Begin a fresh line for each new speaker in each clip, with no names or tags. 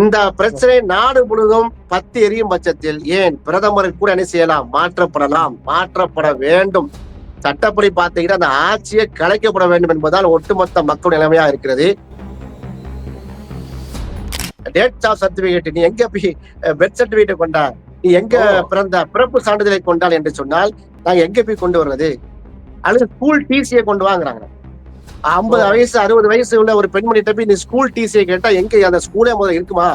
இந்த பிரச்சனை நாடு முழுவதும் பத்து எரியும் பட்சத்தில் ஏன் பிரதமர் கூட என்ன செய்யலாம்? மாற்றப்படலாம். மாற்றப்பட வேண்டும். சட்டப்படி பார்த்தீங்கன்னா அந்த ஆட்சியை கலைக்கப்பட வேண்டும் என்பதால் ஒட்டுமொத்த மக்கள் நிலைமையா இருக்கிறது. டேட் ஆஃப் சர்டிபிகேட் நீ எங்க போய் பெர்த் சர்டிபிகேட் கொண்டா நீ எங்க. பிறந்த பிறப்பு சான்றிதழை கொண்டால் என்று சொன்னால் நாங்க எங்க போய் கொண்டு வர்றது? அல்லது ஸ்கூல் டிசியை கொண்டு வாங்குறாங்க ஐம்பது
ஓ.
வயசு அறுபது வயசு உள்ள ஒரு பெண்மணிட்ட போய் நீ ஸ்கூல் டிசியை கேட்டா எங்க அந்த ஸ்கூலே முதல்ல இருக்குமா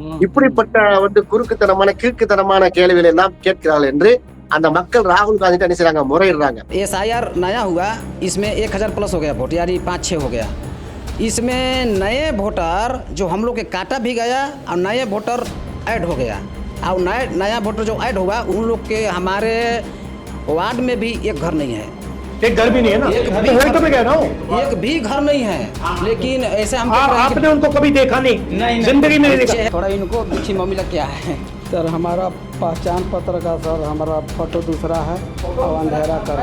ம்.
இப்படிப்பட்ட வந்து குறுக்குத்தனமான கீழ்க்குத்தனமான கேள்விகள் எல்லாம் கேட்கிறார்கள் என்று அந்த மக்கள் ராகுல் காந்தி என்ன செய்றாங்க முறையிடுறாங்க
एस आई आर नया हुआ इसमें एक हज़ार प्लस हो गया वोट यानी पाँच छः हो गया इसमें नए वोटर जो हम लोग के काटा भी गया और नए वोटर ऐड हो गया और नए नया वोटर जो ऐड हुआ उन लोग के हमारे वार्ड में भी एक घर नहीं है
एक घर भी नहीं है ना?
एक भी
तो वही
घर-
तो मैं कह रहा हूँ।
एक भी घर नहीं है लेकिन ऐसे हम
आप आपने उनको कभी देखा नहीं? ज़िंदगी में नहीं देखा।
थोड़ा इनको अच्छी मामला क्या है।
सर हमारा पहचान पत्र का सर हमारा फ़ोटो दूसरा है और अंधेरा कर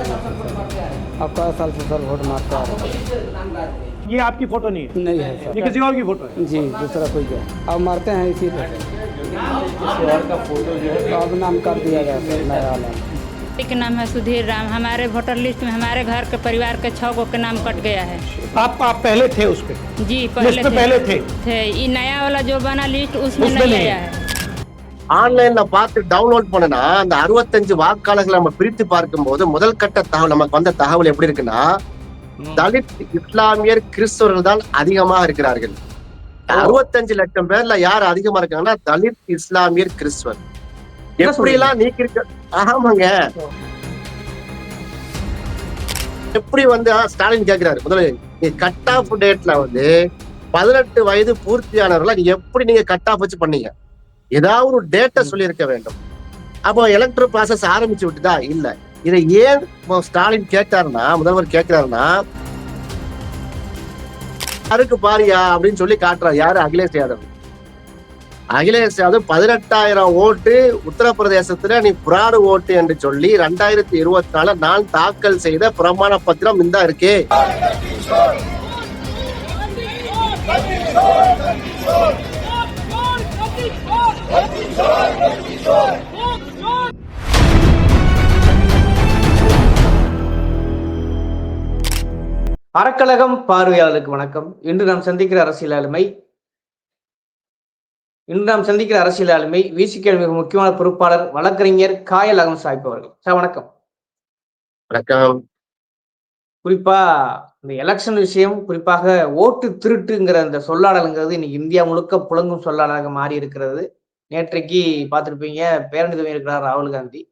अब कई साल से सर वोट मारते हैं।
ये आपकी फ़ोटो नहीं है?
नहीं है सर।
ये किसी और की फ़ोटो है?
जी दूसरा कोई है। अब मारते हैं इसी पे। का फ़ोटो जो है अब नाम कर दिया गया सर नया वाला।
के नाम है सुधीर राम हमारे वोटर लिस्ट में हमारे घर के परिवार के छह गो के नाम कट गया है
आप आप पहले थे उस पे
जी
लिस्ट
पहले
में
थे,
पहले थे
थे ये नया वाला जो बना लिस्ट उसमें
उसमें
नहीं
नहीं
आया
है।
है
ஆன்லைன்ல பார்த்து டவுன்லோட் பண்ணனா அந்த அறுபத்தஞ்சு வாக்காளர்களை நம்ம பிரித்து பார்க்கும்போது முதல் கட்ட தகவல் நமக்கு வந்த தகவல் எப்படி இருக்குன்னா தலித் இஸ்லாமியர் கிறிஸ்தவர்கள் தான் அதிகமாக இருக்கிறார்கள் அறுபத்தஞ்சு லட்சம் பேர்ல யார் அதிகமா இருக்காங்கன்னா தலித் இஸ்லாமியர் கிறிஸ்துவர்
என்ன
எப்படி எல்லாம் நீக்கி இருக்க ஆமாங்க. எப்படி வந்து ஸ்டாலின் கேக்குறாரு. முதல்ல நீ கட் ஆஃப் டேட்ல வந்து பதினெட்டு வயது பூர்த்தியானவர்களை நீங்க எப்படி நீங்க கட் ஆஃப் வச்சு பண்ணீங்க? ஏதாவது ஒரு டேட்டை சொல்லியிருக்க வேண்டும். அப்போ எலக்ட்ரோ ப்ராசஸ் ஆரம்பிச்சு விட்டுதா? இல்ல. இதை ஏன் இப்போ ஸ்டாலின் கேட்டாருன்னா முதல்வர் கேட்கிறாருன்னா யாருக்கு பாரியா அப்படின்னு சொல்லி காட்டுறாரு. யாரு? அகிலேஷ் யாதவ். அகிலேஷ் யாதவ் பதினெட்டாயிரம் ஓட்டு உத்தரப்பிரதேசத்துல நீ புராடு ஓட்டு என்று சொல்லி ரெண்டாயிரத்தி இருபத்தி நாலு நான் தாக்கல் செய்த பிரமாண பத்திரம் இந்த இருக்கே.
அறக்கழகம் பார்வையாளர்களுக்கு வணக்கம். இன்று நாம் சந்திக்கிற அரசியல் ஆளுமை இன்று நாம் சந்திக்கிற அரசியல் ஆளுமை விசிக மிக முக்கியமான பொறுப்பாளர் வழக்கறிஞர் காயல் அகம் சாஹிப் அவர்கள். சார் வணக்கம்.
வணக்கம்.
குறிப்பா இந்த எலெக்ஷன் விஷயம் குறிப்பாக ஓட்டு திருட்டுங்கிற அந்த சொல்லாடலுங்கிறது இன்னைக்கு இந்தியா முழுக்க புழங்கும் சொல்லாடலாக மாறி இருக்கிறது. நேற்றைக்கு பார்த்திருப்பீங்க பேரணிதுவம் இருக்கிறார் ராகுல் காந்தி.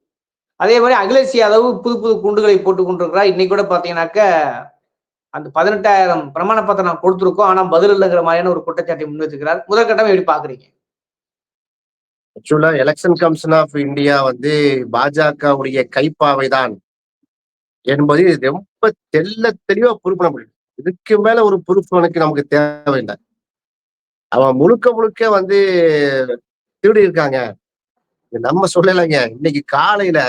அதே மாதிரி அகிலேஷ் யாதவ் புது புது குண்டுகளை போட்டுக் கொண்டிருக்கிறார். இன்னைக்கு கூட பாத்தீங்கன்னாக்க அந்த பதினெட்டாயிரம் பிரமாண பத்திரம் கொடுத்துருக்கோம். ஆனா பதில் இல்லைங்கிற மாதிரியான ஒரு குற்றச்சாட்டை முன்வச்சிருக்கிறார் முதற்கட்டம் எப்படி பாக்குறீங்க
ஆக்சுவலா எலெக்ஷன் கமிஷன் ஆஃப் இந்தியா வந்து பாஜகவுடைய கைப்பாவை தான் என்பது ரொம்ப தெல்ல தெளிவா பொறுப்பு பண்ண முடியும். இதுக்கு மேல ஒரு ப்ரூஃப் எனக்கு நமக்கு தேவையில்லை. அவன் முழுக்க முழுக்க வந்து திருடி இருக்காங்க. நம்ம சொல்லலைங்க. இன்னைக்கு காலையில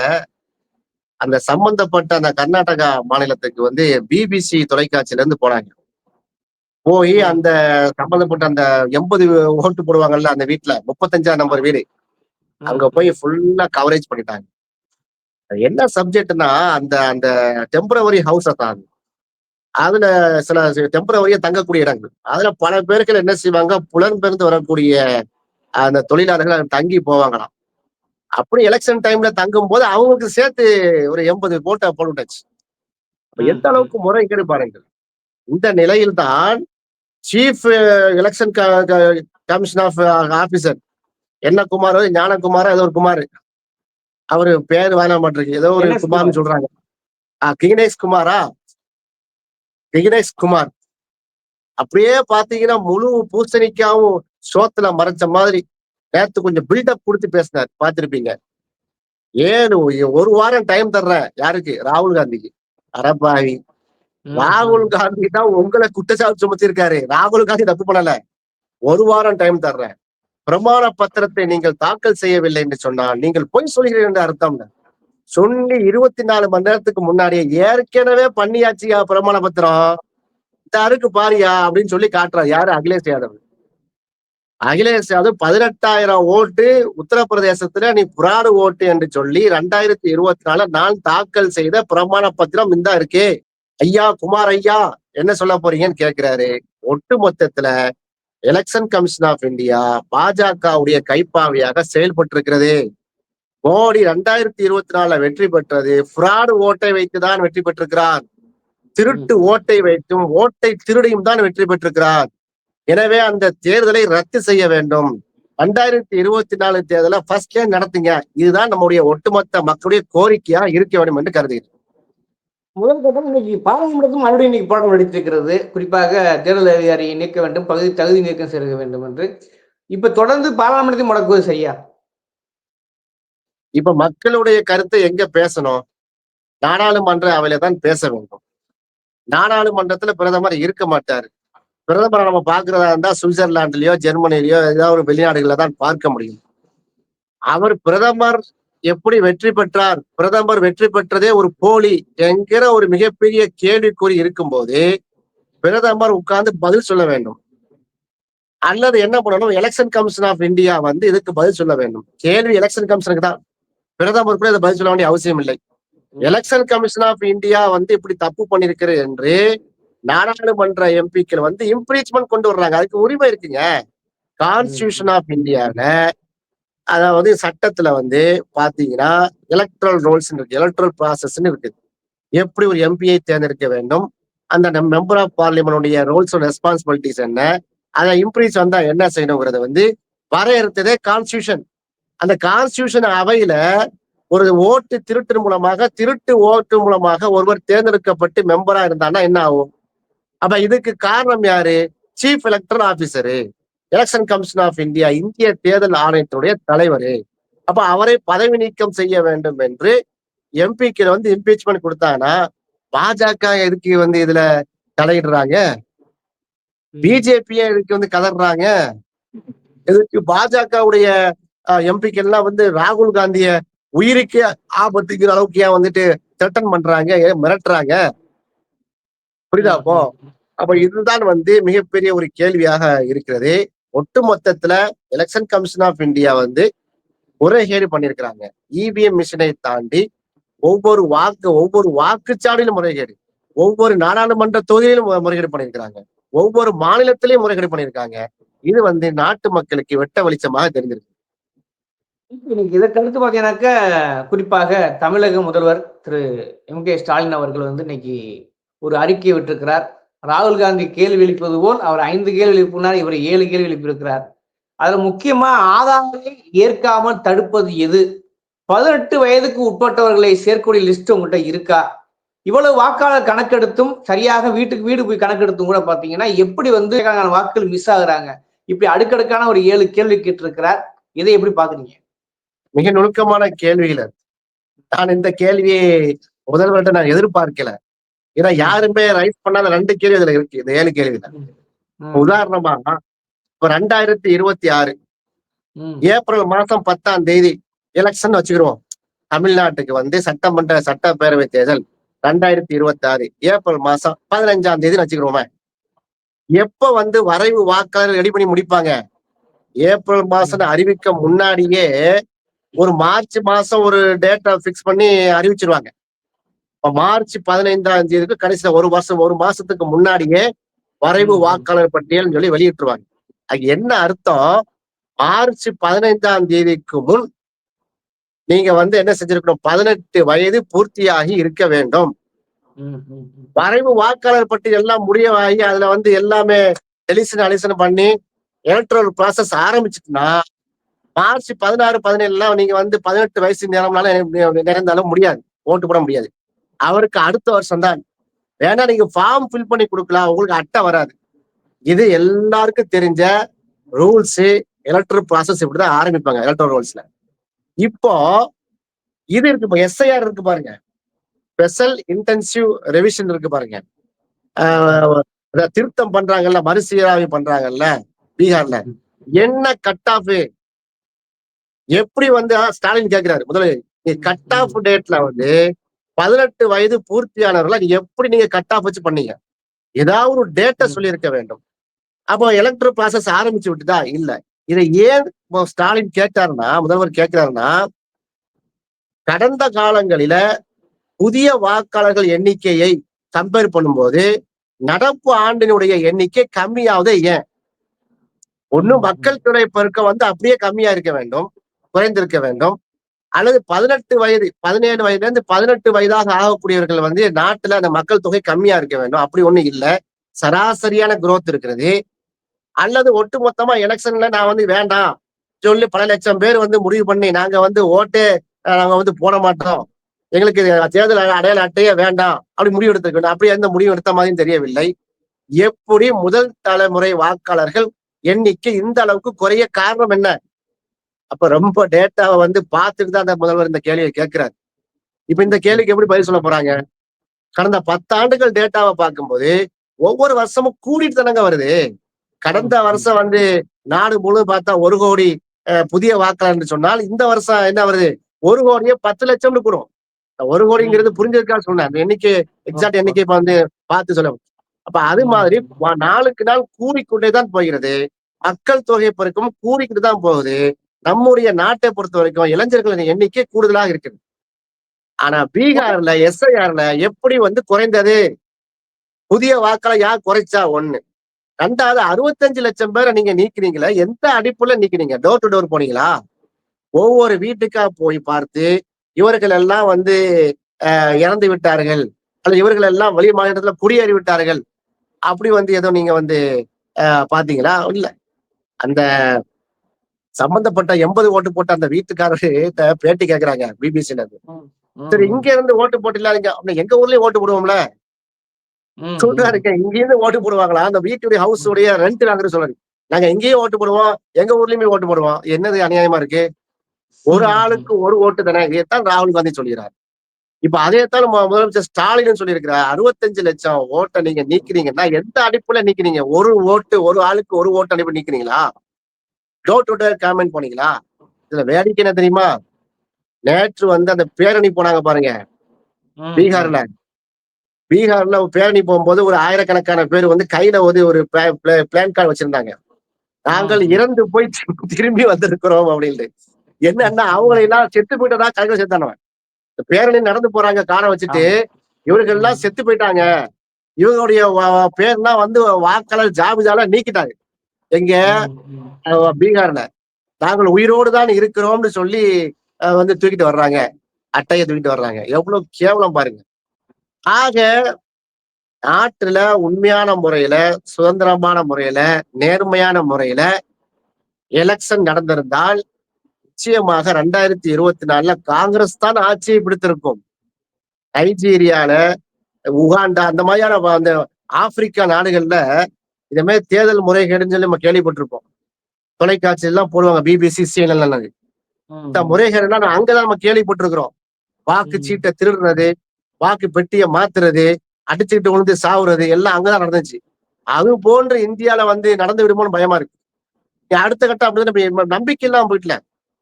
அந்த சம்பந்தப்பட்ட அந்த கர்நாடகா மாநிலத்துக்கு வந்து பிபிசி தொலைக்காட்சியில இருந்து போனாங்க. போய் அந்த சம்பந்தப்பட்ட அந்த எண்பது ஓட்டு போடுவாங்கல்ல அந்த வீட்டுல முப்பத்தஞ்சாம் நம்பர் வீடு. அங்க போய் ஃபுல்லா கவரேஜ் பண்ணிட்டாங்க. என்ன சப்ஜெக்ட்னா அந்த அந்த டெம்பரவரி ஹவுஸ் தான். அதுல சில டெம்பரவரியா தங்கக்கூடிய இடங்கள். அதுல பல பேர்கள் என்ன செய்வாங்க புலம்பெயர்ந்து வரக்கூடிய அந்த தொழிலாளர்கள் தங்கி போவாங்களாம். அப்படி எலெக்ஷன் டைம்ல தங்கும் போது அவங்களுக்கு சேர்த்து ஒரு எண்பது போட்டை போட்டுட்டாச்சு. அப்ப எந்த அளவுக்கு முறைகேடு பாருங்கள். இந்த நிலையில்தான் chief election commission of officer என்ன குமார் ஞானகுமாரா ஏதோ ஒரு குமார். அவரு பேர் வேணாம் மாட்டிருக்கு ஏதோ ஒரு குமார்னு சொல்றாங்க. ஆஹ் கிகனேஷ் குமாரா? கிகனேஷ் குமார். அப்படியே பாத்தீங்கன்னா முழு பூசணிக்காவும் சோத்துல மறைச்ச மாதிரி நேத்து கொஞ்சம் பில்டப் கொடுத்து பேசினார். பார்த்திருப்பீங்க. ஏன் ஒரு வாரம் டைம் தர்றேன் யாருக்கு? ராகுல் காந்திக்கு. அரப்பாவி ராகுல் காந்தி தான் உங்களை குற்றச்சாட்டு சுமத்திருக்காரு. ராகுல் காந்தி தப்பு பண்ணல. ஒரு வாரம் டைம் தர்றேன் பிரமாண பத்திரத்தை நீங்கள் தாக்கல் செய்யவில்லை என்று சொன்னால் நீங்கள் பொய் சொல்கிறீர்கள் என்று அர்த்தம் சொல்லி இருபத்தி நாலு மணி நேரத்துக்கு முன்னாடியே ஏற்கனவே பண்ணியாச்சியா பிரமாண பத்திரம் இந்த அருக்கு பாரியா அப்படின்னு சொல்லி காட்டுறாரு. யாரு? அகிலேஷ் யாதவ். அகிலேஷ் யாதவ் பதினெட்டாயிரம் ஓட்டு உத்தரப்பிரதேசத்துல நீ புராடு ஓட்டு என்று சொல்லி ரெண்டாயிரத்தி இருபத்தி நாலு நான் தாக்கல் செய்த பிரமாண பத்திரம் இந்தா இருக்கே. ஐயா குமார் ஐயா என்ன சொல்ல போறீங்கன்னு கேட்கிறாரு. ஒட்டு மொத்தத்துல எலெக்ஷன் கமிஷன் ஆஃப் இந்தியா பாஜகவுடைய கைப்பாவையாக செயல்பட்டு இருக்கிறது மோடி ரெண்டாயிரத்தி இருபத்தி நாலுல வெற்றி பெற்றது. ஃப்ராடு ஓட்டை வைத்துதான் வெற்றி பெற்றிருக்கிறார். திருட்டு ஓட்டை வைத்தும் ஓட்டை திருடியும் தான் வெற்றி பெற்றிருக்கிறார். எனவே அந்த தேர்தலை ரத்து செய்ய வேண்டும். ரெண்டாயிரத்தி இருபத்தி நாலு தேர்தலை ஃபர்ஸ்ட்ல நடத்துங்க. இதுதான் நம்முடைய ஒட்டுமொத்த மக்களுடைய கோரிக்கையா இருக்க வேண்டும் என்று கருதுகிறேன்.
முதல் கட்டம் இன்னைக்கு பாராளுமன்றத்தில் மறுபடியும் இன்னைக்கு போராட்டம் நடித்திருக்கிறது குறிப்பாக தேர்தல் அதிகாரியை நீக்க வேண்டும் பகுதி தகுதி நீக்கம் செய்ய வேண்டும் என்று. இப்ப தொடர்ந்து பாராளுமன்றத்தை முடக்குவது சரியா?
இப்ப மக்களுடைய கருத்தை எங்க பேசணும்? நாடாளுமன்ற அவையில தான் பேச வேண்டும். நாடாளுமன்றத்துல பிரதமர் இருக்க மாட்டாரு. பிரதமரை நம்ம பாக்குறதா இருந்தா சுவிட்சர்லாந்துலயோ ஜெர்மனிலயோ ஏதாவது ஒரு வெளிநாடுகள்ல தான் பார்க்க முடியும். அவர் பிரதமர் எப்படி வெற்றி பெற்றார்? பிரதமர் வெற்றி பெற்றதே ஒரு போலி என்கிற ஒரு மிகப்பெரிய கேள்விக்குறி இருக்கும்போது பிரதமர் உட்கார்ந்து பதில் சொல்ல வேண்டும். அல்லது என்ன பண்ணணும்? எலெக்ஷன் கமிஷன் ஆஃப் இந்தியா வந்து இதுக்கு பதில் சொல்ல வேண்டும். கேள்வி எலெக்ஷன் கமிஷனுக்கு தான். பிரதமர் கூட இதை பதில் சொல்ல வேண்டிய அவசியம் இல்லை. எலெக்ஷன் கமிஷன் ஆஃப் இந்தியா வந்து இப்படி தப்பு பண்ணிருக்கிறது என்று நாடாளுமன்ற எம்பிக்கள் வந்து இம்ப்ரீச்மெண்ட் கொண்டு வர்றாங்க. அதுக்கு உரிமை இருக்குங்க. கான்ஸ்டியூஷன் ஆஃப் இந்தியால அதாவது சட்டத்துல வந்து பாத்தீங்கன்னா எலக்ட்ரல் ரோல்ஸ் இருக்கு எலக்ட்ரல் ப்ராசஸ்ன்னு இருக்குது. எப்படி ஒரு எம்பியை தேர்ந்தெடுக்க வேண்டும்? அந்த மெம்பர் ஆஃப் பார்லிமெண்டுடைய ரோல்ஸ் ரெஸ்பான்சிபிலிட்டிஸ் என்ன? அதை இம்ப்ரீஸ் வந்தா என்ன செய்யணுங்கிறத வந்து வரையறுத்ததே கான்ஸ்டியூஷன் அந்த கான்ஸ்டியூஷன் அவையில ஒரு ஓட்டு திருட்டு மூலமாக திருட்டு ஓட்டு மூலமாக ஒருவர் தேர்ந்தெடுக்கப்பட்டு மெம்பரா இருந்தான்னா என்ன ஆகும்? அப்ப இதுக்கு காரணம் யாரு? Chief electoral officer election commission of India இந்திய தேர்தல் ஆணையத்தினுடைய தலைவர். அப்ப அவரை பதவி நீக்கம் செய்ய வேண்டும் என்று எம்பிக்கு வந்து இம்பீச்மெண்ட் கொடுத்தாங்கன்னா பாஜக எதுக்கு வந்து இதுல தலையிடுறாங்க? பிஜேபியே இதுக்கு வந்து கதறாங்க? இதுக்கு பாஜகவுடைய எம்பிக்கள் எல்லாம் வந்து ராகுல் காந்திய உயிருக்கு ஆபத்துங்கிற அளவுக்கு ஏன் வந்துட்டு த்ரெட்டன் பண்றாங்க மிரட்டுறாங்க? புரியுதா அப்போ? அப்ப இதுதான் வந்து மிகப்பெரிய ஒரு கேள்வியாக இருக்கிறது. ஒட்டு மொத்தத்துல எலெக்ஷன் கமிஷன் ஆஃப் இந்தியா வந்து முறைகேடு பண்ணிருக்கிறாங்க. இவிஎம் மிஷினை தாண்டி ஒவ்வொரு வாக்கு ஒவ்வொரு வாக்குச்சாவடியிலும் முறைகேடு. ஒவ்வொரு நாடாளுமன்ற தொகுதியிலும் முறைகேடு பண்ணியிருக்கிறாங்க ஒவ்வொரு மாநிலத்திலையும் முறைகேடு பண்ணியிருக்காங்க இது வந்து நாட்டு மக்களுக்கு வெட்ட வெளிச்சமாக தெரிஞ்சிருக்கு.
இன்னைக்கு இதற்கடுத்து பார்த்தீங்கன்னாக்க குறிப்பாக தமிழக முதல்வர் திரு எம் கே ஸ்டாலின் அவர்கள் வந்து இன்னைக்கு ஒரு அறிக்கை விட்டிருக்கிறார். ராகுல் காந்தி கேள்வி எழுப்பது போல் அவர் ஐந்து கேள்வி எழுப்பினார் இவர் ஏழு கேள்வி எழுப்பியிருக்கிறார். அதுல முக்கியமா ஆதாரங்களை ஏற்காமல் தடுப்பது எது? பதினெட்டு வயதுக்கு உட்பட்டவர்களை சேர்க்கக்கூடிய லிஸ்ட் உங்கள்கிட்ட இருக்கா? இவ்வளவு வாக்காளர் கணக்கெடுத்தும் சரியாக வீட்டுக்கு வீடு போய் கணக்கெடுத்தும் கூட பாத்தீங்கன்னா எப்படி வந்து வாக்குகள் மிஸ் ஆகுறாங்க? இப்படி அடுக்கடுக்கான ஒரு ஏழு கேள்வி கேட்டிருக்கிறார். இதை எப்படி பாக்குறீங்க?
மிக நுணுக்கமான கேள்விகள். நான் இந்த கேள்வியை முதல்வர்கிட்ட நான் எதிர்பார்க்கல. ஏன்னா யாருமே ரைஸ் பண்ணாத ரெண்டு கேள்வி இதுல இருக்கு. இந்த ஏழு கேள்வியில. உதாரணமா இப்ப ரெண்டாயிரத்தி இருபத்தி ஆறு ஏப்ரல் மாசம் பத்தாம் தேதி எலெக்ஷன் வச்சுக்கிறோம் தமிழ்நாட்டுக்கு வந்து சட்டமன்ற சட்டப்பேரவை தேர்தல் ரெண்டாயிரத்தி இருபத்தி ஆறு ஏப்ரல் மாசம் பதினஞ்சாம் தேதி வச்சுக்கிறோமே எப்ப வந்து வரைவு வாக்காளர் ரெடி பண்ணி முடிப்பாங்க? ஏப்ரல் மாசம் அறிவிக்க முன்னாடியே ஒரு மார்ச் மாசம் ஒரு டேட்டா பிக்ஸ் பண்ணி அறிவிச்சிருவாங்க. மார்ச் பதினைந்தாம் தேதிக்கு கடைசியில ஒரு வருஷம் ஒரு மாசத்துக்கு முன்னாடியே வரைவு. வாக்காளர் பட்டியல்னு சொல்லி வெளியிட்டுருவாங்க. அது என்ன அர்த்தம்? மார்ச் பதினைந்தாம் தேதிக்கு முன் நீங்க வந்து என்ன செஞ்சிருக்கணும்? பதினெட்டு வயது பூர்த்தியாகி இருக்க வேண்டும். வரைவு வாக்காளர் பட்டியல் எல்லாம் முடிவாகி அதுல வந்து எல்லாமே டெலிஷன் அலிசன் பண்ணி எலக்ட்ரல் ப்ராசஸ் ஆரம்பிச்சுட்டுனா மார்ச் பதினாறு பதினேழுலாம் நீங்க வந்து பதினெட்டு வயசு நேரம்னால நிறைந்தாலும் முடியாது. ஓட்டு போட முடியாது. அவருக்கு அடுத்த வருஷம் தான். வேணா நீங்க ஃபார்ம் ஃபில் பண்ணி கொடுக்கலாம் உங்களுக்கு அட்டை வராது. இது எல்லாருக்கும் தெரிஞ்ச ரூல்ஸ் எலக்ட்ரல் ப்ராசஸ் இப்படிதான் ஆரம்பிப்பாங்க எலக்ட்ரல் ரூல்ஸ்ல இப்போ இது இருக்கு இப்போ எஸ்ஐஆர் இருக்கு பாருங்க. ஸ்பெஷல் இன்டென்சிவ் ரெவிஷன் இருக்கு பாருங்க. ஆஹ் திருத்தம் பண்றாங்கல்ல மறுசீராய்வு பண்றாங்கல்ல பீகார்ல. என்ன கட் ஆஃப் எப்படி வந்து ஸ்டாலின் கேக்குறாரு முதல்ல கட் ஆஃப் டேட்ல வந்து பதினெட்டு வயது பூர்த்தியானவர்களை எப்படி நீங்க கட் ஆஃப் வச்சு பண்ணீங்க? ஏதாவது ஒரு டேட்டை. சொல்லியிருக்க வேண்டும். அப்போ எலக்ட்ரல் ப்ராசஸ் ஆரம்பிச்சு விட்டுதா? இல்ல. இதை ஏன் இப்போ ஸ்டாலின் கேட்டாருன்னா முதல்வர் கேட்கிறாருன்னா கடந்த காலங்களில புதிய வாக்காளர்கள் எண்ணிக்கையை கம்பேர் பண்ணும்போது நடப்பு ஆண்டினுடைய எண்ணிக்கை கம்மியாவதே ஏன்? ஒண்ணு மக்கள் தொகை பெருக்கம் வந்து அப்படியே கம்மியா இருக்க வேண்டும் குறைந்திருக்க வேண்டும். அல்லது பதினெட்டு வயது பதினேழு வயதுல இருந்து பதினெட்டு வயதாக ஆகக்கூடியவர்கள் வந்து நாட்டுல அந்த மக்கள் தொகை கம்மியா இருக்க வேண்டும். அப்படி ஒண்ணு இல்லை. சராசரியான குரோத் இருக்கிறது. அல்லது ஒட்டுமொத்தமா எலெக்ஷன்ல நான் வந்து வேண்டாம். சொல்லி பல லட்சம் பேர் வந்து முடிவு பண்ணி நாங்க வந்து ஓட்டே நாங்க வந்து போட மாட்டோம். எங்களுக்கு தேர்தல் அடையாள அட்டையே வேண்டாம். அப்படி முடிவு எடுத்திருக்கணும் அப்படி எந்த முடிவு எடுத்த மாதிரியும் தெரியவில்லை. எப்படி முதல் தலைமுறை வாக்காளர்கள் எண்ணிக்கை இந்த அளவுக்கு குறைய காரணம் என்ன? அப்ப ரொம்ப டேட்டாவை வந்து பார்த்துட்டு தான் அந்த முதல்வர் இந்த கேள்வியை கேட்கிறாரு. இப்ப இந்த கேள்விக்கு எப்படி பதில் சொல்ல போறாங்க? கடந்த பத்தாண்டுகள் டேட்டாவை பார்க்கும்போது ஒவ்வொரு வருஷமும் கூடிட்டு தானங்க வருது. கடந்த வருஷம் வந்து நாடு முழு பார்த்தா ஒரு கோடி அஹ், புதிய வாக்காளர்னு சொன்னால் இந்த வருஷம் என்ன வருது? ஒரு கோடியே பத்து லட்சம்னு கூடும் ஒரு கோடிங்கிறது புரிஞ்சிருக்கா சொன்னேன் எண்ணிக்கை எக்ஸாக்ட் எண்ணிக்கை இப்ப வந்து பார்த்து சொல்ல அப்ப அது மாதிரி நாளுக்கு நாள் கூறிக்கொண்டே தான் போகிறது. மக்கள் தொகை பெருக்கம் கூறிக்கிட்டு தான் போகுது. நம்முடைய நாட்டை பொறுத்த வரைக்கும் இளைஞர்களின் எண்ணிக்கை கூடுதலாக இருக்குது ஆனா பீகார்ல எஸ்ஐஆர்ல எப்படி வந்து குறைந்தது? புதிய வாக்களை யார் குறைச்சா? ஒண்ணு. ரெண்டாவது அறுபத்தஞ்சு லட்சம் பேரை நீங்க நீக்கிறீங்களா எந்த அடிப்புல நீக்கிறீங்க? டோர் டு டோர் போனீங்களா? ஒவ்வொரு வீட்டுக்கா போய் பார்த்து இவர்கள் எல்லாம் வந்து அஹ், இறந்து விட்டார்கள். அல்லது இவர்கள் எல்லாம் வெளி மாநிலத்துல குடியேறி விட்டார்கள். அப்படி வந்து ஏதோ நீங்க வந்து பாத்தீங்களா இல்ல. அந்த சம்பந்தப்பட்ட எண்பது ஓட்டு போட்ட அந்த வீட்டுக்காரரு பேட்டி கேக்குறாங்க பிபிசில சரி இங்க இருந்து. ஓட்டு போட்டில எங்க ஊர்லயும் ஓட்டு போடுவோம்ல? சொல்றாரு இங்க இருந்து ஓட்டு போடுவாங்களா? அந்த வீட்டுடைய ஹவுஸ் உடைய ரெண்ட் நாங்க சொல்றாரு நாங்க எங்கேயும் ஓட்டு போடுவோம் எங்க ஊர்லயுமே ஓட்டு போடுவோம். என்னது அநியாயமா இருக்கு? ஒரு ஆளுக்கு ஒரு ஓட்டு தானே? இதைத்தான் ராகுல் காந்தி சொல்கிறார் இப்ப அதைத்தான் மு- முதலமைச்சர் ஸ்டாலின் சொல்லியிருக்கிறார். அறுபத்தஞ்சு லட்சம் ஓட்டை நீங்க நீக்கிறீங்கன்னா எந்த அடிப்புல நீக்கிறீங்க? ஒரு ஓட்டு ஒரு ஆளுக்கு ஒரு ஓட்டு அனுப்பி நீக்கிறீங்களா? டோர் டு டோர் காமெண்ட் போனீங்களா இதுல வேடிக்கை என்ன தெரியுமா? நேற்று வந்து அந்த பேரணி போனாங்க பாருங்க. பீகார்ல. பீகார்ல பேரணி போகும்போது ஒரு ஆயிரக்கணக்கான பேர் வந்து கையில வந்து ஒரு பிளான் கார்டு வச்சிருந்தாங்க. நாங்கள் இறந்து போய் திரும்பி வந்திருக்கிறோம் அப்படின்ட்டு. என்னன்னா அவங்களை எல்லாம் செத்து போயிட்டதா கையில சேர்த்தானவன் இந்த பேரணி நடந்து போறாங்க காரை வச்சுட்டு இவர்கள் எல்லாம் செத்து போயிட்டாங்க. இவங்களுடைய பேர்லாம் வந்து வாக்காளர் ஜாபிதால நீக்கிட்டாங்க. எங்க? பீகார்ல. நாங்கள் உயிரோடு தான் இருக்கிறோம்னு சொல்லி வந்து தூக்கிட்டு வர்றாங்க. அட்டையை தூக்கிட்டு வர்றாங்க. எவ்வளவு கேவலம் பாருங்க. ஆக நாட்டுல உண்மையான முறையில சுதந்திரமான முறையில நேர்மையான முறையில எலெக்ஷன் நடந்திருந்தால் நிச்சயமாக ரெண்டாயிரத்தி இருபத்தி நாலுல காங்கிரஸ் தான் ஆட்சியை பிடித்திருக்கும். நைஜீரியால உகாண்டா அந்த மாதிரியான அந்த ஆப்பிரிக்கா நாடுகள்ல இந்த மாதிரி தேர்தல் முறைகேடுன்னு சொல்லி நம்ம கேள்விப்பட்டிருப்போம். தொலைக்காட்சி எல்லாம் போடுவாங்க பிபிசி சிஎன்எல் இந்த முறைகேடுலாம் நான் அங்கதான் நம்ம கேள்விப்பட்டிருக்கிறோம். வாக்கு. சீட்டை திருடுறது வாக்கு பெட்டியை மாத்துறது அடிச்சுக்கிட்டு விழுந்து சாவுறது எல்லாம் அங்கதான் நடந்துச்சு. அது போன்று இந்தியால வந்து நடந்து விடுமோன்னு பயமா இருக்கு. அடுத்த கட்டம் அப்படிதான் நம்பிக்கை இல்லாம போயிட்டல.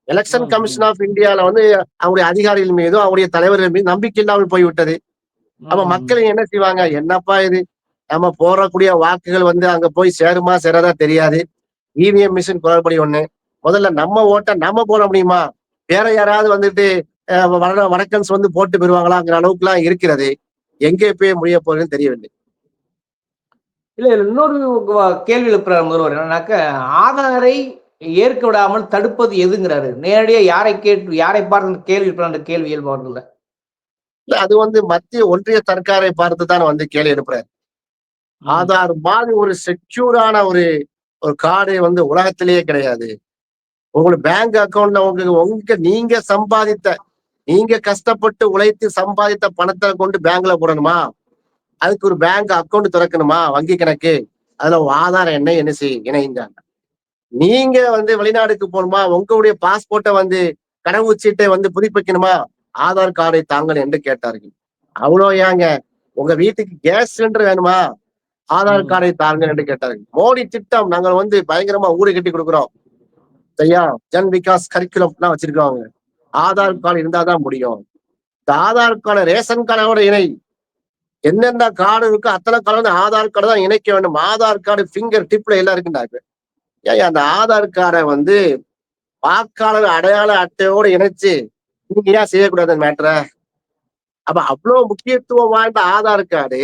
எலெக்ஷன். கமிஷன் ஆஃப் இந்தியால வந்து அவருடைய அதிகாரிகள் மீதும் அவருடைய தலைவர்கள் மீது நம்பிக்கை இல்லாமல் போய்விட்டது. அப்ப மக்கள் என்ன செய்வாங்க? என்னப்பா இது? நம்ம போறக்கூடிய வாக்குகள் வந்து அங்க போய் சேருமா சேராதா தெரியாது. இவிஎம் மிஷின் குளறுபடி ஒண்ணு. முதல்ல நம்ம ஓட்ட நம்ம போட முடியுமா? வேற யாராவது வந்துட்டு வட வடக்கன்ஸ் வந்து போட்டு போயிருவாங்களாங்கிற அளவுக்கு எல்லாம் இருக்கிறது. எங்கே போய் முடிய போகுதுன்னு தெரியவில்லை.
இல்ல இன்னொரு கேள்வி எழுப்புறாரு முதல்வர். என்னன்னாக்க ஆதாரை ஏற்க விடாமல் தடுப்பது எதுங்கிறாரு? நேரடியா யாரை கேட்டு யாரை பார்த்து கேள்வி எழுப்புற அந்த கேள்வி அவர்கள்ல
இல்ல அது வந்து மத்திய ஒன்றிய சர்க்காரை பார்த்து தான் வந்து கேள்வி எழுப்புறாரு. ஆதார் மாதிரி ஒரு செக்யூரான ஒரு ஒரு கார்டு வந்து உலகத்திலேயே கிடையாது. உங்களுக்கு பேங்க் அக்கௌண்ட்ல உங்களுக்கு உங்க நீங்க சம்பாதித்த நீங்க கஷ்டப்பட்டு உழைத்து சம்பாதித்த பணத்தை கொண்டு பேங்க்ல போடணுமா? அதுக்கு ஒரு பேங்க் அக்கவுண்ட் திறக்கணுமா? வங்கி கணக்கு. அதுல ஆதாரம் என்ன என்ன செய்ய இணைந்தாங்க. நீங்க வந்து வெளிநாடுக்கு போகணுமா? உங்களுடைய பாஸ்போர்ட்டை வந்து கடவுச்சீட்டை வந்து புதுப்பிக்கணுமா? ஆதார் கார்டை தாங்கள் என்று கேட்டார்கள். அவ்வளோ ஏங்க? உங்க வீட்டுக்கு கேஸ் சிலிண்டர் வேணுமா? ஆதார். கார்டை தாங்க என்று கேட்டார்கள். மோடி திட்டம் நாங்கள் வந்து பயங்கரமா ஊடு கட்டி கொடுக்குறோம். சரியா? ஜன் விகாஸ் கரிக்குலம் வச்சிருக்காங்க. ஆதார் கார்டு இருந்தாதான் முடியும். இந்த ஆதார் கார்டு ரேஷன் கார்டோட இணை. என்னென்ன கார்டு இருக்கோ அத்தனை கார்டு வந்து ஆதார் கார்டு தான் இணைக்க வேண்டும். ஆதார் கார்டு ஃபிங்கர் டிப்ல எல்லாம் இருக்குண்டாங்க ஏன் அந்த ஆதார் கார்டை வந்து வாக்காளர் அடையாள அட்டையோட இணைச்சு நீங்க ஏன் செய்யக்கூடாது மேட்டரை அப்ப அவ்வளவு முக்கியத்துவம் வாய்ந்த ஆதார் கார்டு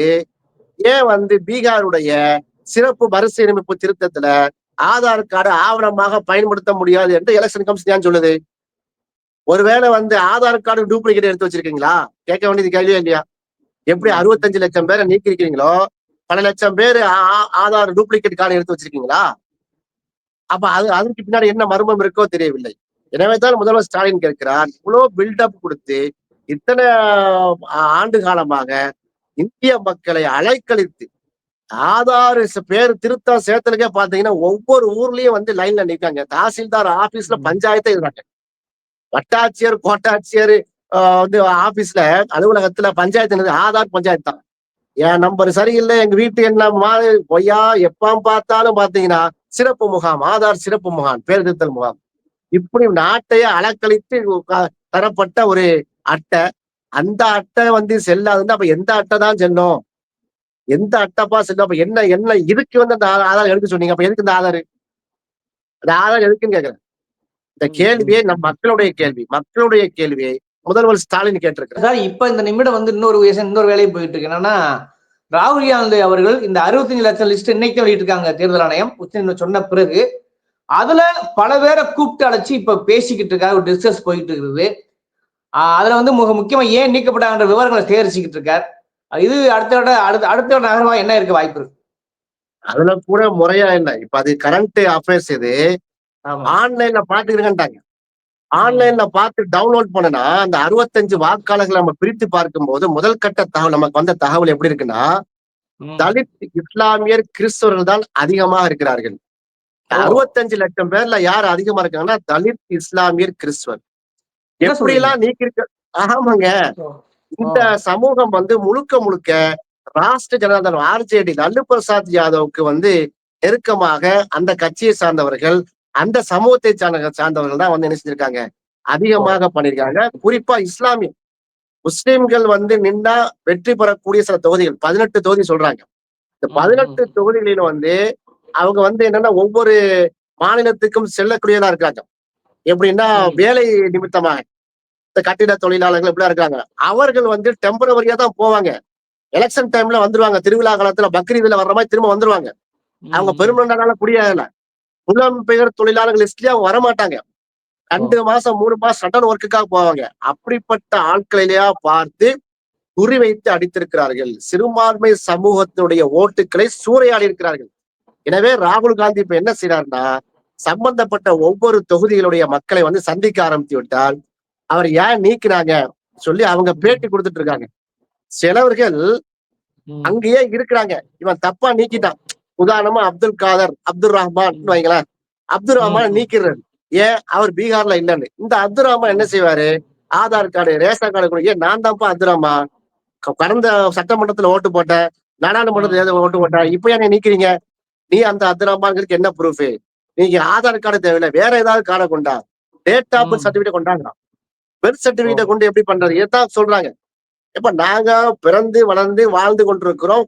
ஏன் வந்து பீகாருடைய சிறப்பு மறுசீரமைப்பு திருத்தத்துல ஆதார் கார்டு ஆவணமாக பயன்படுத்த முடியாது என்று எலெக்ஷன் கமிஷன் ஏன் சொல்லுது? ஒருவேளை வந்து ஆதார் கார்டு டூப்ளிகேட் எடுத்து வச்சிருக்கீங்களா? கேட்க வேண்டியது கேள்வியா இல்லையா? எப்படி அறுபத்தஞ்சு லட்சம் பேரை நீக்கிருக்கீங்களோ பல லட்சம் பேர் ஆதார் டூப்ளிகேட் கார்டு எடுத்து வச்சிருக்கீங்களா? அப்ப அது அதுக்கு பின்னாடி என்ன மர்மம் இருக்கோ தெரியவில்லை. எனவே தான் முதல்வர் ஸ்டாலின் கேட்கிறார் இவ்வளவு பில்டப் கொடுத்து இத்தனை ஆ- ஆண்டு காலமாக இந்திய மக்களை அலைக்கழித்து ஆதார் பேர் திருத்தம் சேர்த்தலுக்கே பாத்தீங்கன்னா ஒவ்வொரு ஊர்லயும் வந்து லைன்ல நிக்காங்க. தாசில்தார் ஆபீஸ்ல பஞ்சாயத்தே இருக்காங்க வட்டாட்சியர் கோட்டாட்சியர் வந்து ஆபீஸ்ல அலுவலகத்துல பஞ்சாயத்து? ஆதார் பஞ்சாயத்து தான். என் நம்பர் சரியில்லை எங்க வீட்டு என்ன மாதிரி பொய்யா எப்ப பார்த்தாலும் பாத்தீங்கன்னா சிறப்பு முகாம் ஆதார் சிறப்பு முகாம் பேர் திருத்தல் முகாம். இப்படி நாட்டையே அலக்களித்து தரப்பட்ட ஒரு அட்டை. அந்த அட்டை வந்து செல்லாதுன்னா அப்ப எந்த அட்டை தான் செல்லும்? எந்த அட்டைப்பா செல்லும்? அப்ப என்ன என்ன இதுக்கு வந்து அந்த ஆதார் எடுக்க சொன்னீங்க? அப்ப எதுக்கு இந்த ஆதார்? இந்த ஆதார் எதுக்குன்னு கேக்குறேன். இந்த கேள்வியே நம் மக்களுடைய கேள்வி. மக்களுடைய கேள்வியை முதல்வர் ஸ்டாலின் கேட்டிருக்கிறார்.
சார் இப்ப இந்த நிமிடம் வந்து இன்னொரு இன்னொரு வேலையை போயிட்டு இருக்கு. என்னன்னா ராகுல் காந்தி அவர்கள் இந்த அறுபத்தஞ்சு லட்சம் லிஸ்ட் இன்னைக்கு வெளியிட்டிருக்காங்க தேர்தல் ஆணையம். உச்ச சொன்ன பிறகு அதுல பல பேரை கூப்பிட்டு அழைச்சு இப்ப பேசிக்கிட்டு இருக்காரு ஒரு டிஸ்கஸ் போயிட்டு இருக்குது. அதுல வந்து மிக முக்கியமா ஏன் நீக்கப்பட்டாங்கன்ற விவரங்களை சேகரிச்சுக்கிட்டு இருக்கார். இது அடுத்த அடுத்த அடுத்த நகரமா என்ன இருக்க வாய்ப்பு இருக்கு?
அதுல கூட முறையா இல்ல இப்ப அது கரண்ட் அஃபேர்ஸ் இது. ஆன்லைன்ல பாத்துக்கிறேன்ட்டாங்க ஆன்லைன்ல பார்த்து டவுன்லோட் பண்ணனா அந்த அறுபத்தஞ்சு வாக்காளர்களை நம்ம பிரித்து பார்க்கும்போது முதல் கட்ட தகவல் நமக்கு வந்த தகவல் எப்படி இருக்குன்னா. தலித் இஸ்லாமியர் கிறிஸ்தவர்கள் தான் அதிகமாக இருக்கிறார்கள். அறுபத்தஞ்சு லட்சம் பேர்ல யார் அதிகமா இருக்காங்கன்னா தலித் இஸ்லாமியர் கிறிஸ்துவர். எப்படி எல்லாம் நீக்கி இருக்க ஆமாங்க. இந்த சமூகம் வந்து முழுக்க முழுக்க ராஷ்டிர ஜனதா ஆர்ஜேடி லல்லு பிரசாத் யாதவுக்கு வந்து நெருக்கமாக அந்த கட்சியை சார்ந்தவர்கள் அந்த சமூகத்தை சார்ந்த சார்ந்தவர்கள் தான் வந்து என்ன செஞ்சிருக்காங்க? அதிகமாக பண்ணிருக்காங்க. குறிப்பா இஸ்லாமிய முஸ்லிம்கள் வந்து நின்னா வெற்றி பெறக்கூடிய சில தொகுதிகள் பதினெட்டு தொகுதி சொல்றாங்க. இந்த பதினெட்டு தொகுதிகளில வந்து அவங்க வந்து என்னன்னா ஒவ்வொரு மாநிலத்துக்கும் செல்லக்கூடியதா இருக்காங்க. எப்படின்னா. வேலை நிமித்தமாக இந்த கட்டிட தொழிலாளர்கள் இப்படிலாம் இருக்காங்க அவர்கள் வந்து டெம்பரவரியா தான் போவாங்க. எலெக்ஷன் டைம்ல வந்துருவாங்க. திருவிழா காலத்துல பக்ரீதுல வர்ற மாதிரி திரும்ப வந்துருவாங்க. அவங்க பெருமண்டால குடியாகல புலம்பெயர் தொழிலாளர்கள் லிஸ்ட்லயே அவங்க வரமாட்டாங்க. ரெண்டு மாசம் மூணு மாசம் சட்டன் ஒர்க்குக்காக போவாங்க. அப்படிப்பட்ட ஆட்களிலேயா பார்த்து குறிவைத்து அடித்திருக்கிறார்கள். சிறுபான்மை சமூகத்தினுடைய ஓட்டுக்களை சூறையாடி இருக்கிறார்கள். எனவே ராகுல் காந்தி இப்ப என்ன செய்யறாருன்னா சம்பந்தப்பட்ட ஒவ்வொரு தொகுதிகளுடைய மக்களை வந்து சந்திக்க ஆரம்பித்து விட்டால் அவர் ஏன் நீக்கினாங்க சொல்லி அவங்க பேட்டி கொடுத்துட்டு இருக்காங்க. சிலவர்கள். அங்கேயே இருக்கிறாங்க. இவன் தப்பா நீக்கிட்டான். உதாரணமா அப்துல் காதர் அப்துல் ரஹ்மான் வைங்களேன். அப்துல் ரஹ்மான்
ம்.
நீக்கிறது ஏன்? அவர் பீகார்ல இல்லைன்னு. இந்த அப்துல் ரஹ்மான் என்ன செய்வாரு? ஆதார் கார்டு ரேஷன் கார்டு கொடுக்க நான் தான்ப்பா அப்துல் ரஹ்மான்? கடந்த சட்டமன்றத்துல ஓட்டு போட்டேன். நாடாளுமன்றத்துல ஏதோ ஓட்டு போட்டேன்? இப்ப ஏன் நீக்கிறீங்க? நீ அந்த அப்துல் ரஹ்மான்களுக்கு என்ன ப்ரூஃப் நீங்க ஆதார் கார்டு தேவையில்லை. வேற ஏதாவது கார்டை கொண்டா டேட் ஆஃப் பர்த். சர்டிபிகேட் கொண்டாங்க பெர்த் சர்டிபிகேட்டை கொண்டு எப்படி பண்றது? இதான் சொல்றாங்க. இப்ப நாங்க பிறந்து வளர்ந்து வாழ்ந்து கொண்டிருக்கிறோம்.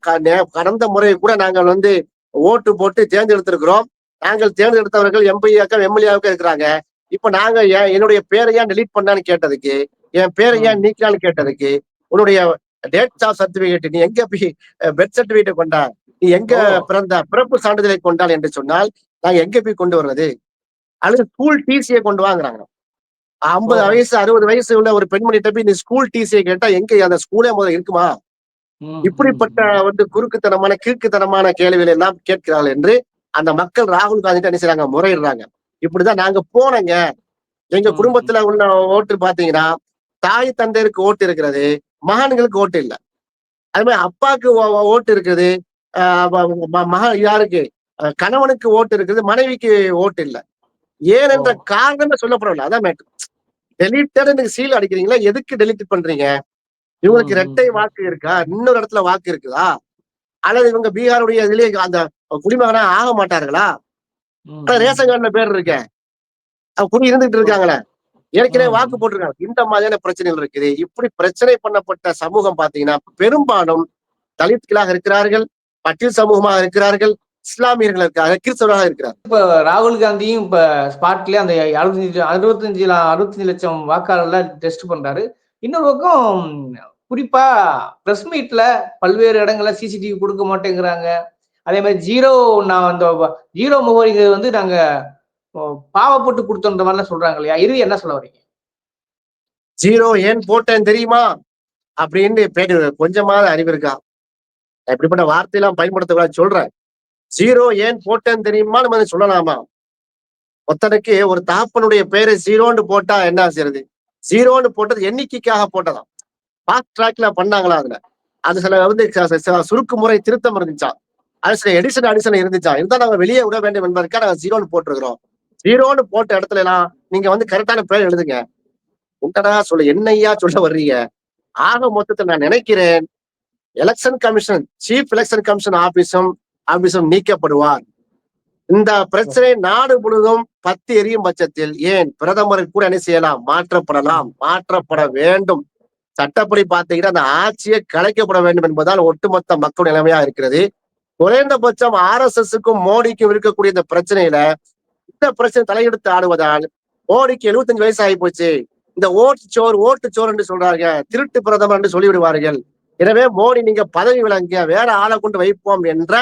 கடந்த முறை கூட நாங்கள் வந்து ஓட்டு போட்டு தேர்ந்தெடுத்திருக்கிறோம். நாங்கள் தேர்ந்தெடுத்தவர்கள் எம்பியாக்கள் எம்எல்ஏவுக்கு இருக்கிறாங்க. இப்ப நாங்க என்னுடைய பேரை ஏன் delete பண்ணான்னு கேட்டதுக்கு என் பேரை ஏன் நீக்கலான்னு கேட்டதுக்கு உன்னுடைய டேட் ஆஃப் சர்டிபிகேட் நீ எங்க போய் பெர்த் சர்டிபிகேட் கொண்டா நீ எங்க. பிறந்த பிறப்பு சான்றிதழை கொண்டால் என்று சொன்னால் நாங்க எங்க போய் கொண்டு வர்றது? அல்லது ஸ்கூல் டிசியை கொண்டு வாங்குறாங்க. ஐம்பது. வயசு அறுபது வயசு உள்ள ஒரு பெண்மணிட்ட போய் நீ ஸ்கூல் டிசியை கேட்டா எங்க அந்த ஸ்கூலே முதல்ல இருக்குமா. இப்படிப்பட்ட வந்து குறுக்குத்தனமான கீழ்க்குத்தனமான கேள்விகள் எல்லாம் கேட்கிறார்கள் என்று அந்த மக்கள் ராகுல் காந்தி என்ன செய்றாங்க? முறையிடுறாங்க. இப்படிதான் நாங்க போனோங்க. எங்க. குடும்பத்துல உள்ள ஓட்டு பாத்தீங்கன்னா தாய் தந்தையருக்கு ஓட்டு இருக்கிறது மகன்களுக்கு ஓட்டு இல்ல. அது மாதிரி அப்பாவுக்கு ஓட்டு இருக்குது. ஆஹ் ம- ம- மக யாருக்கு? கணவனுக்கு ஓட்டு இருக்குது மனைவிக்கு ஓட்டு இல்ல. ஏனென்ற
ஓ.
காரணமே சொல்லப்படவில்லை. அதான் மேட்ரு டெலிட்டட் சீல் அடிக்கிறீங்களா? எதுக்கு டெலிட் பண்றீங்க? இவங்களுக்கு. ரெட்டை வாக்கு இருக்கா? இன்னொரு இடத்துல வாக்கு இருக்குதா? அல்லது இவங்க பீகாருடைய இதுலயே அந்த குடிமகனா ஆக மாட்டார்களா? ரேஷன் கார்டுல பேர் இருக்கேன் குடி இருந்துட்டு இருக்காங்களே. ஏற்கனவே. வாக்கு போட்டிருக்காங்க. இந்த மாதிரியான பிரச்சனைகள் இருக்குது. இப்படி பிரச்சனை பண்ணப்பட்ட சமூகம் பாத்தீங்கன்னா பெரும்பாலும் தலித்களாக இருக்கிறார்கள் பட்டியல் சமூகமாக இருக்கிறார்கள் இஸ்லாமியர்களுக்காக கிறிஸ்தவராக இருக்கிறார்
இப்ப ராகுல் காந்தியும் இப்ப ஸ்பாட்லயே அந்த அறுபத்தஞ்சு அறுபத்தஞ்சு அறுபத்தஞ்சு லட்சம் வாக்காளர்ல டெஸ்ட் பண்றாரு. இன்னொரு பக்கம் குறிப்பா பிரஸ் மீட்ல பல்வேறு இடங்கள்ல சிசிடிவி கொடுக்க மாட்டேங்கிறாங்க. அதே மாதிரி ஜீரோ நான் அந்த ஜீரோ முகவரிங்கிறது வந்து நாங்க பாவப்பட்டு கொடுத்தோன்ற மாதிரிலாம் சொல்றாங்க இல்லையா? இது என்ன சொல்ல வரீங்க?
ஜீரோ ஏன் போட்டேன் தெரியுமா? அப்படின்னு பேட்டு கொஞ்சமாவது அறிவு இருக்கா? நான் இப்படிப்பட்ட வார்த்தையெல்லாம் பயன்படுத்தக்கூடாது சொல்றேன். ஜீரோ ஏன் போட்டேன்னு தெரியுமா? நம்ம சொல்லலாமா? ஒருத்தனுக்கு ஒரு தாப்பனுடைய பேரு ஜீரோன்னு போட்டா என்ன செய்யறது? ஜீரோன்னு போட்டது எண்ணிக்கைக்காக போட்டதாம். ஃபாஸ்ட் ட்ராக்ல பண்ணாங்களா அதுல? அது சில வந்து ச- சுருக்கு முறை திருத்தம் இருந்துச்சா? அது சில எடிஷன் அடிஷன் இருந்துச்சா? இருந்தா நாங்க வெளியே விட வேண்டும் என்பதற்காக நாங்க ஜீரோன்னு போட்டிருக்கிறோம். ஜீரோன்னு போட்ட இடத்துல எல்லாம் நீங்க வந்து கரெக்டான பேர் எழுதுங்க. உண்டடா சொல்ல என்னையா சொல்ல வர்றீங்க? ஆக மொத்தத்தில் நான் நினைக்கிறேன் election commission chief election commission ஆபீஸும் ஆபீஸும் நீக்கப்படுவார். இந்த பிரச்சனை நாடு முழுவதும் பத்து எரியும் பட்சத்தில் ஏன் பிரதமர் கூட என்ன செய்யலாம்? மாற்றப்படலாம். மாற்றப்பட வேண்டும். சட்டப்படி பார்த்தீங்கன்னா அந்த ஆட்சியை கலைக்கப்பட வேண்டும் என்பதால் ஒட்டுமொத்த மக்கள் நிலைமையா இருக்கிறது. குறைந்தபட்சம் ஆர் எஸ் எஸ்க்கும் மோடிக்கும் இருக்கக்கூடிய இந்த பிரச்சனையில இந்த பிரச்சனை தலையெடுத்து ஆடுவதால் மோடிக்கு 75 வயசு ஆகி போச்சு. இந்த ஓட்டு சோர் ஓட்டு சோர் என்று சொல்றாங்க. திருட்டு பிரதமர் என்று சொல்லிவிடுவார்கள். எனவே மோடி நீங்க பதவி விளங்க வேற ஆளை கொண்டு வைப்போம் என்ற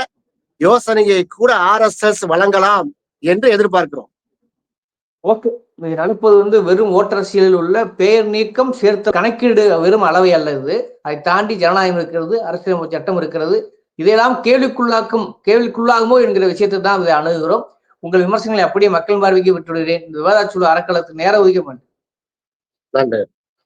யோசனையை கூட ஆர் எஸ் எஸ் வழங்கலாம் என்று எதிர்பார்க்கிறோம்.
ஓகே. நடப்பது வந்து வெறும் ஓட்டரசியலில் உள்ள பெயர் நீக்கம் சேர்த்த கணக்கீடு வெறும் அளவை அல்ல இது. அதை தாண்டி ஜனநாயகம் இருக்கிறது அரசியல் சட்டம் இருக்கிறது. இதையெல்லாம் கேள்விக்குள்ளாக்கும் கேள்விக்குள்ளாகுமோ என்கிற விஷயத்தை தான் இதை அணுகுகிறோம். உங்கள் விமர்சனங்களை அப்படியே மக்கள் பார்வைக்கு விட்டுவிடுகிறேன். விவாதச்சுழு அறக்களத்துக்கு நேர ஒதுக்க மாட்டேன்.
நன்றி.